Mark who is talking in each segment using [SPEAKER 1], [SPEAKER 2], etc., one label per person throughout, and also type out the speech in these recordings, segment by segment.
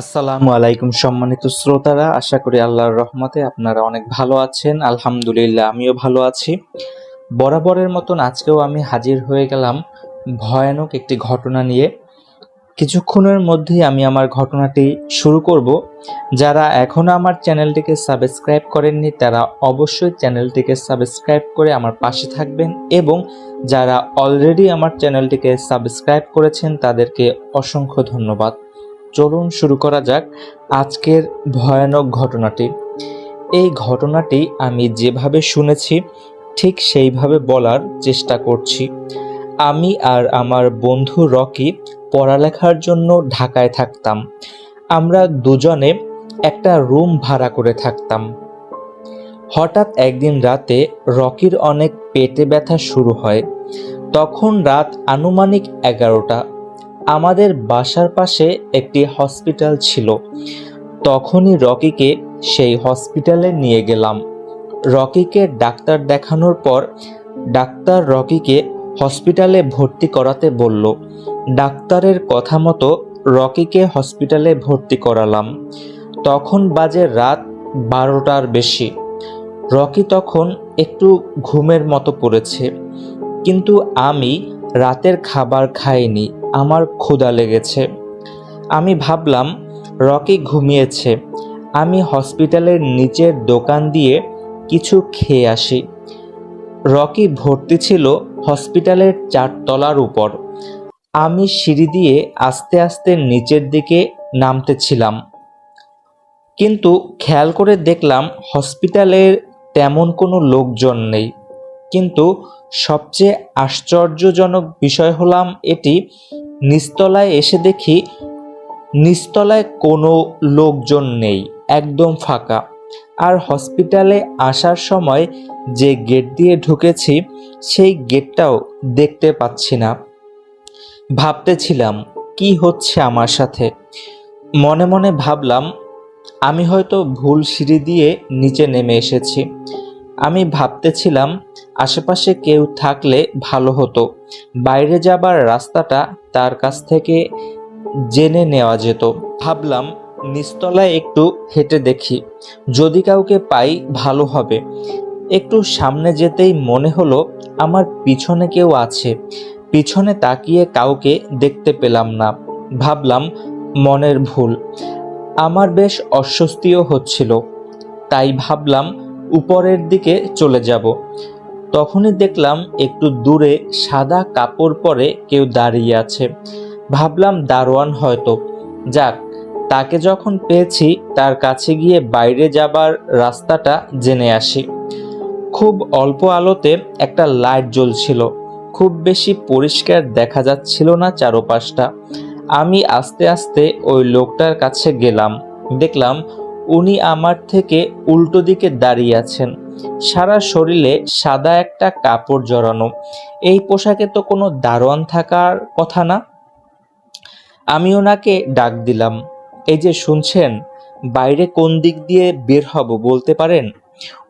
[SPEAKER 1] আসসালামু আলাইকুম সম্মানিত শ্রোতারা, আশা করি আল্লাহর রহমতে আপনারা অনেক ভালো আছেন। আলহামদুলিল্লাহ, আমিও ভালো আছি। বরাবরের মতন আজকেও আমি হাজির হয়ে গেলাম ভয়ানক একটি ঘটনা নিয়ে। কিছুক্ষণের মধ্যেই আমি আমার ঘটনাটি শুরু করব। যারা এখনও আমার চ্যানেলটিকে সাবস্ক্রাইব করেননি, তারা অবশ্যই চ্যানেলটিকে সাবস্ক্রাইব করে আমার পাশে থাকবেন এবং যারা অলরেডি আমার চ্যানেলটিকে সাবস্ক্রাইব করেছেন, তাদেরকে অসংখ্য ধন্যবাদ। চলুন শুরু করা যাক আজকের ভয়ানক ঘটনাটি। এই ঘটনাটি আমি যেভাবে শুনেছি, ঠিক সেইভাবে বলার চেষ্টা করছি। আমি আর আমার বন্ধু রকি পড়ালেখার জন্য ঢাকায় থাকতাম। আমরা দুজনে একটা রুম ভাড়া করে থাকতাম। হঠাৎ একদিন রাতে রকির অনেক পেটে ব্যথা শুরু হয়। তখন রাত আনুমানিক এগারোটা। আমাদের বাসার পাশে একটি হসপিটাল ছিল। তখনই রকিকে সেই হসপিটালে নিয়ে গেলাম। রকিকে ডাক্তার দেখানোর পর ডাক্তার রকিকে হসপিটালে ভর্তি করাতে বলল। ডাক্তারের কথা মতো রকিকে হসপিটালে ভর্তি করালাম। তখন বাজে রাত বারোটার বেশি। রকি তখন একটু ঘুমের মতো পড়েছে। কিন্তু আমি রাতের খাবার খাইনি। আমার ক্ষুধা লেগেছে। আমি ভাবলাম, রকি ঘুমিয়েছে। আমি হসপিটালের নিচের দোকান দিয়ে কিছু খেয়ে আসি। রকি ভর্তি ছিল হসপিটালের চারতলার উপর। আমি সিঁড়ি দিয়ে আস্তে আস্তে নিচের দিকে নামতেছিলাম। কিন্তু খেয়াল করে দেখলাম, হসপিটালের তেমন কোনো লোকজন নেই। কিন্তু সবচেয়ে আশ্চর্যজনক বিষয় হলাম এটি, নিস্তলায় এসে দেখি নিস্তলায় কোনো লোকজন নেই, একদম ফাঁকা। আর হসপিটালে আসার সময় যে গেট দিয়ে ঢুকেছি, সেই গেটটাও দেখতে পাচ্ছি না। ভাবতেছিলাম, কি হচ্ছে আমার সাথে? মনে মনে ভাবলাম, আমি হয়তো ভুল সিঁড়ি দিয়ে নিচে নেমে এসেছি। আমি ভাবতেছিলাম আশেপাশে কেউ থাকলে ভালো হতো। বাইরে যাবার রাস্তাটা তার কাছ থেকে জেনে নেওয়া যেত। ভাবলাম নিচতলায় একটু হেঁটে দেখি। যদি কাউকে পাই ভালো হবে। একটু সামনে যেতেই মনে হলো আমার পিছনে কেউ আছে। পিছনে তাকিয়ে কাউকে দেখতে পেলাম না। ভাবলাম মনের ভুল। আমার বেশ অস্বস্তিও হচ্ছিল। তাই ভাবলাম উপরের দিকে চলে যাব। তখনই দেখলাম একটু দূরে সাদা কাপড় পরে কেউ দাঁড়িয়ে আছে। ভাবলাম, দারোয়ান হয়তো। যাক, তাকে যখন পেয়েছি, তার কাছে গিয়ে বাইরে যাবার রাস্তাটা জেনে আসি। খুব অল্প আলোতে একটা লাইট জ্বলছিল। খুব বেশি পরিষ্কার দেখা যাচ্ছিল না চারপাশটা। আমি আস্তে আস্তে ওই লোকটার কাছে গেলাম। দেখলাম উনি আমার থেকে উল্টো দিকে দাঁড়িয়ে আছেন। সারা শরীরে সাদা একটা কাপড় জড়ানো। এই পোশাকে তো কোনো দারোয়ান থাকার কথা না। আমি ওনাকে ডাক দিলাম। এই যে শুনছেন, বাইরে কোন দিক দিয়ে বের হব বলতে পারেন?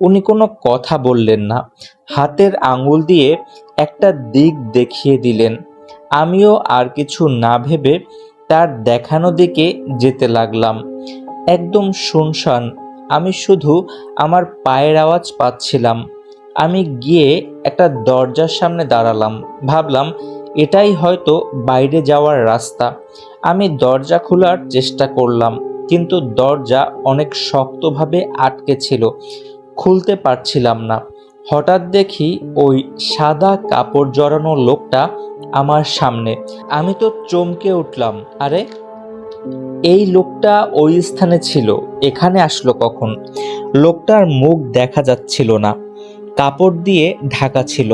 [SPEAKER 1] উনি কোনো কথা বললেন না। হাতের আঙুল দিয়ে একটা দিক দেখিয়ে দিলেন। আমিও আর কিছু না ভেবে তার দেখানো দিকে যেতে লাগলাম। একদম শুনশান। আমি শুধু আমার পায়ের আওয়াজ পাচ্ছিলাম। আমি গিয়ে একটা দরজার সামনে দাঁড়ালাম। ভাবলাম, এটাই হয়তো বাইরে যাওয়ার রাস্তা। আমি দরজা খোলার চেষ্টা করলাম, কিন্তু দরজা অনেক শক্তভাবে আটকে ছিল। খুলতে পারছিলাম না। হঠাৎ দেখি ওই সাদা কাপড় জড়ানো লোকটা আমার সামনে। আমি তো চমকে উঠলাম। আরে এই লোকটা ওই স্থানে ছিল, এখানে আসলো কখন? লোকটার মুখ দেখা যাচ্ছিল না, কাপড় দিয়ে ঢাকা ছিল।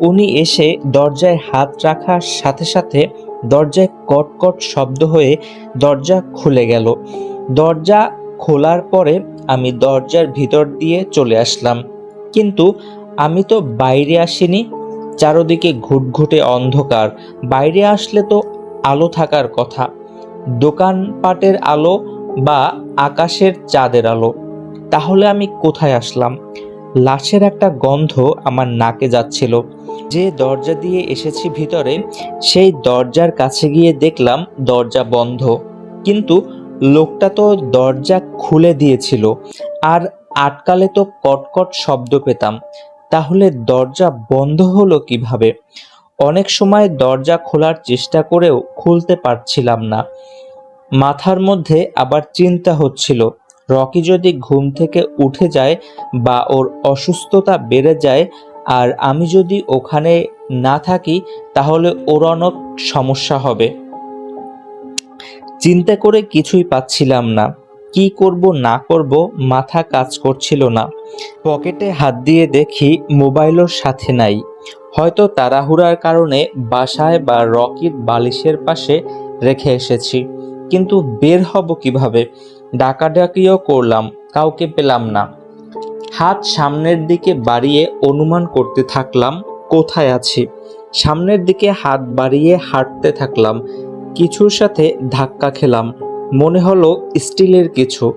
[SPEAKER 1] উনি এসে দরজায় হাত রাখার সাথে সাথে দরজায় কটকট শব্দ হয়ে দরজা খুলে গেল। দরজা খোলার পরে আমি দরজার ভিতর দিয়ে চলে আসলাম। কিন্তু আমি তো বাইরে আসিনি, চারদিকে ঘুটঘুটে অন্ধকার। বাইরে আসলে তো আলো থাকার কথা। দোকানপাটের আলো বা আকাশের চাঁদের আলো। তাহলে আমি কোথায় আসলাম? লাশের একটা গন্ধ আমার নাকে যাচ্ছিল। যে দরজা দিয়ে এসেছি ভিতরে, সেই দরজার কাছে গিয়ে দেখলাম দরজা বন্ধ। কিন্তু লোকটা তো দরজা খুলে দিয়েছিল। আর আটকালে তো কটকট শব্দ পেতাম। তাহলে দরজা বন্ধ হলো কীভাবে? অনেক সময় দরজা খোলার চেষ্টা করেও খুলতে পারছিলাম না। মাথার মধ্যে আবার চিন্তা হচ্ছিল, রকি যদি ঘুম থেকে উঠে যায় বা ওর অসুস্থতা বেড়ে যায় আর আমি যদি ওখানে না থাকি, তাহলে ওর অনেক সমস্যা হবে। চিন্তা করে কিছুই পাচ্ছিলাম না। কি করব, না করব, মাথা কাজ করছিল না। পকেটে হাত দিয়ে দেখি মোবাইলও সাথে নাই। হয়তো তাড়াহুড়ার কারণে বাসায় বা রকির বালিশের পাশে রেখে এসেছি। কিন্তু বের হব কীভাবে? ডাকাডাকিও করলাম, কাউকে পেলাম না। হাত সামনের দিকে বাড়িয়ে অনুমান করতে থাকলাম, কোথায় আছি? সামনের দিকে হাত বাড়িয়ে হাঁটতে থাকলাম, কিছুর সাথে ধাক্কা খেলাম, মনে হলো স্টিলের কিছু।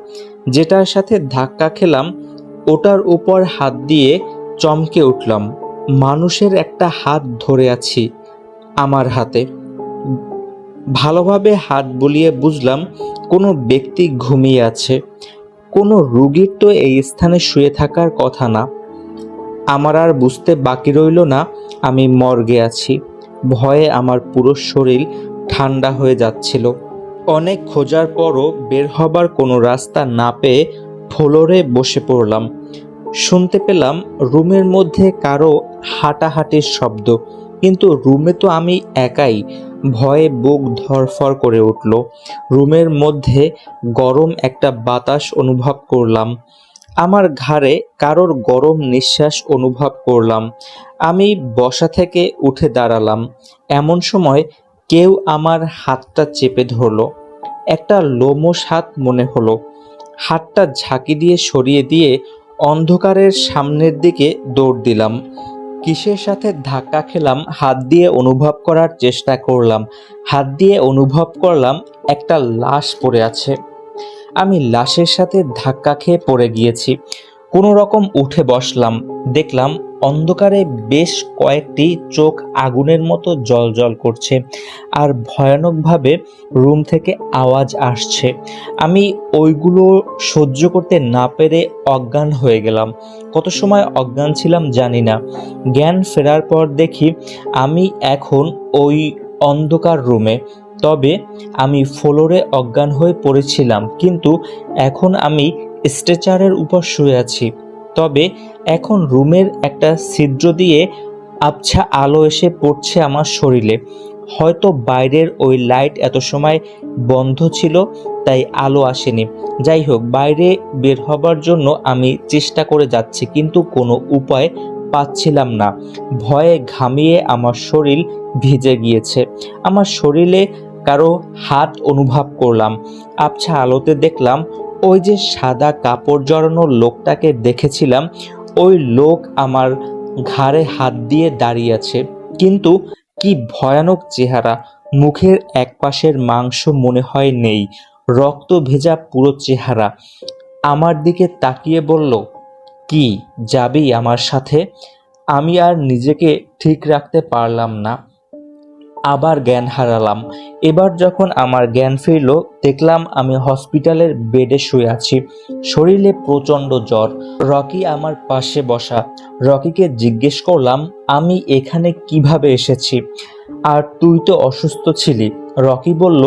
[SPEAKER 1] যেটার সাথে ধাক্কা খেলাম, ওটার উপর হাত দিয়ে চমকে উঠলাম। মানুষের একটা হাত ধরে আছি, আমার হাতে। ভালোভাবে হাত বুলিয়ে বুঝলাম, কোনো ব্যক্তি ঘুমিয়ে আছে। কোনো রুগীর তো এই স্থানে শুয়ে থাকার কথা না। আমার আর বুঝতে বাকি রইল না, আমি মর্গে আছি। ভয়ে আমার পুরো শরীর ঠান্ডা হয়ে যাচ্ছিল। অনেক খোঁজার পরও বের হবার কোনো রাস্তা না পেয়ে ফ্লোরে বসে পড়লাম। শুনতে পেলাম রুমের মধ্যে কারও হাঁটাহাঁটির শব্দ। কিন্তু রুমে তো আমি একাই। ভয়ে বুক ধরফর করে উঠল। রুমের মধ্যে গরম একটা বাতাস অনুভব করলাম। আমার ঘাড়ে কারোর গরম নিঃশ্বাস অনুভব করলাম। আমি বসা থেকে উঠে দাঁড়ালাম। এমন সময় কেউ আমার হাতটা চেপে ধরলো। একটা লোমশ হাত মনে হলো। হাতটা ঝাঁকি দিয়ে সরিয়ে দিয়ে অন্ধকারের সামনের দিকে দৌড় দিলাম। কিসের সাথে ধাক্কা খেলাম, হাত দিয়ে অনুভব করার চেষ্টা করলাম। হাত দিয়ে অনুভব করলাম, একটা লাশ পড়ে আছে। আমি লাশের সাথে ধাক্কা খেয়ে পড়ে গিয়েছি। কোনো রকম উঠে বসলাম, দেখলাম অন্ধকারে বেশ কয়েকটি চোখ আগুনের মতো জল করছে আর ভয়ানকভাবে রুম থেকে আওয়াজ আসছে। আমি ওইগুলো সহ্য করতে না পেরে অজ্ঞান হয়ে গেলাম। কত সময় অজ্ঞান ছিলাম জানি না। জ্ঞান ফেরার পর দেখি আমি এখন ওই অন্ধকার রুমে। তবে আমি ফ্লোরে অজ্ঞান হয়ে পড়েছিলাম, কিন্তু এখন আমি স্ট্রেচারের উপর শুয়ে আছি। তবে এখন রুমের একটা ছিদ্র দিয়ে আবছা আলো এসে পড়ছে আমার শরীরে। হয়তো বাইরের ওই লাইট এত সময় বন্ধ ছিল, তাই আলো আসেনি। যাই হোক, বাইরে বের হবার জন্য আমি চেষ্টা করে যাচ্ছি, কিন্তু কোনো উপায় পাচ্ছিলাম না। ভয়ে ঘামিয়ে আমার শরীর ভিজে গিয়েছে। আমার শরীরে কারও হাত অনুভব করলাম। আবছা আলোতে দেখলাম ওই যে সাদা কাপড় জড়ানো লোকটাকে দেখেছিলাম, ওই লোক আমার ঘাড়ে হাত দিয়ে দাঁড়িয়ে আছে। কিন্তু কি ভয়ানক চেহারা, মুখের একপাশের মাংস মনে হয় নেই, রক্ত ভেজা পুরো চেহারা। আমার দিকে তাকিয়ে বলল, কি, যাবি আমার সাথে? আমি আর নিজেকে ঠিক রাখতে পারলাম না। আবার জ্ঞান হারালাম। এবার যখন আমার জ্ঞান ফিরল, দেখলাম আমি হসপিটালের বেডে শুয়ে আছি। শরীরে প্রচণ্ড জ্বর। রকি আমার পাশে বসা। রকিকে জিজ্ঞেস করলাম, আমি এখানে কীভাবে এসেছি? আর তুই তো অসুস্থ ছিলি। রকি বলল,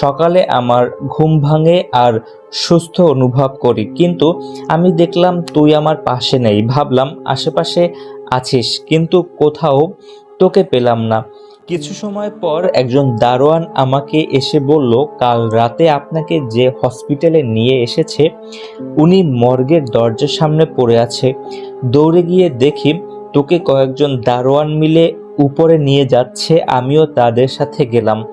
[SPEAKER 1] সকালে আমার ঘুম ভাঙে আর সুস্থ অনুভব করি, কিন্তু আমি দেখলাম তুই আমার পাশে নেই। ভাবলাম, আশেপাশে আছিস, কিন্তু কোথাও তোকে পেলাম না। কিছু সময় পর একজন দারোয়ান আমাকে এসে বলল, কাল রাতে আপনাকে যে হসপিটালে নিয়ে এসেছে, উনি মর্গের দরজার সামনে পড়ে আছে। দৌড়ে গিয়ে দেখি তোকে কয়েকজন দারোয়ান মিলে উপরে নিয়ে যাচ্ছে, আমিও তাদের সাথে গেলাম।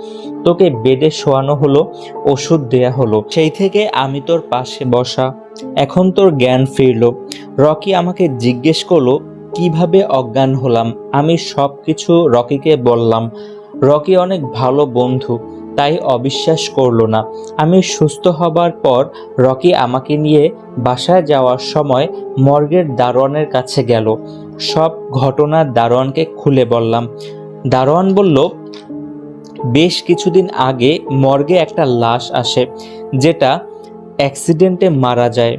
[SPEAKER 1] তোকে বেডে শোয়ানো হলো, ওষুধ দেয়া হলো। সেই থেকে আমি তোর পাশে বসা। এখন তোর জ্ঞান ফিরলো। রকি আমাকে জিজ্ঞেস করল কীভাবে অজ্ঞান হলাম? আমি সব কিছু রকিকে বললাম। রকি অনেক ভালো বন্ধু, তাই অবিশ্বাস করল না। আমি সুস্থ হবার পর রকি আমাকে নিয়ে বাসায় যাওয়ার সময় মর্গের দারোয়ানের কাছে গেল। সব ঘটনা দারোয়ানকে খুলে বললাম। দারোয়ান বলল, বেশ কিছুদিন আগে মর্গে একটা লাশ আসে, যেটা অ্যাক্সিডেন্টে মারা যায়।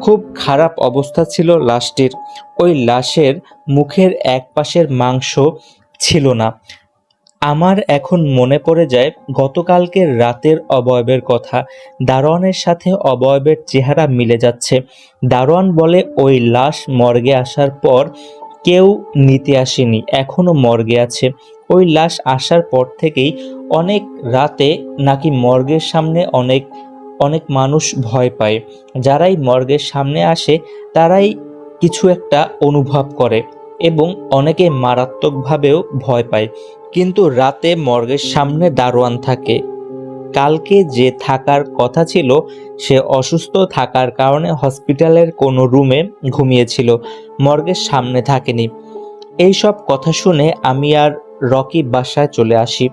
[SPEAKER 1] খুব খারাপ অবস্থা ছিল লাশটির। ওই লাশের মুখের এক পাশের মাংস ছিল না। আমার এখন মনে পড়ে যায় গতকালকের রাতের অবয়বের কথা। দারোয়ানের সাথে অবয়বের চেহারা মিলে যাচ্ছে। দারোয়ান বলে, ওই লাশ মর্গে আসার পর কেউ নিতে আসেনি এখনও মর্গে আছে। ওই লাশ আসার পর থেকেই অনেক রাতে নাকি মর্গের সামনে অনেক অনেক মানুষ ভয় পায়। যারাই মর্গের সামনে আসে, তারাই কিছু একটা অনুভব করে এবং অনেকে মারাত্মকভাবেও ভয় পায়। কিন্তু রাতে মর্গের সামনে দারোয়ান থাকে। কালকে যে থাকার কথা ছিল, সে অসুস্থ থাকার কারণে হসপিটালের কোনো রুমে ঘুমিয়েছিল। মর্গের সামনে থাকেনি। এই সব কথা শুনে আমি আর রকি বাসায় চলে আসি।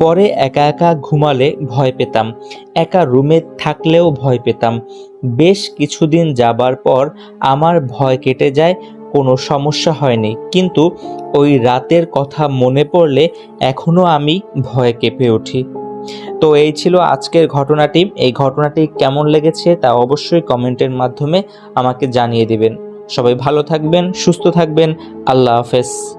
[SPEAKER 1] পরে একা একা ঘুমালে ভয় পেতাম। একা রুমে থাকলেও ভয় পেতাম। বেশ কিছুদিন যাবার পর আমার ভয় কেটে যায়, কোনো সমস্যা হয়নি। কিন্তু ওই রাতের কথা মনে পড়লে এখনও আমি ভয়ে কেঁপে উঠি। তো এই ছিল আজকের ঘটনাটি। এই ঘটনাটি কেমন লেগেছে তা অবশ্যই কমেন্টের মাধ্যমে আমাকে জানিয়ে দিবেন। সবাই ভালো থাকবেন, সুস্থ থাকবেন। আল্লাহ হাফেজ।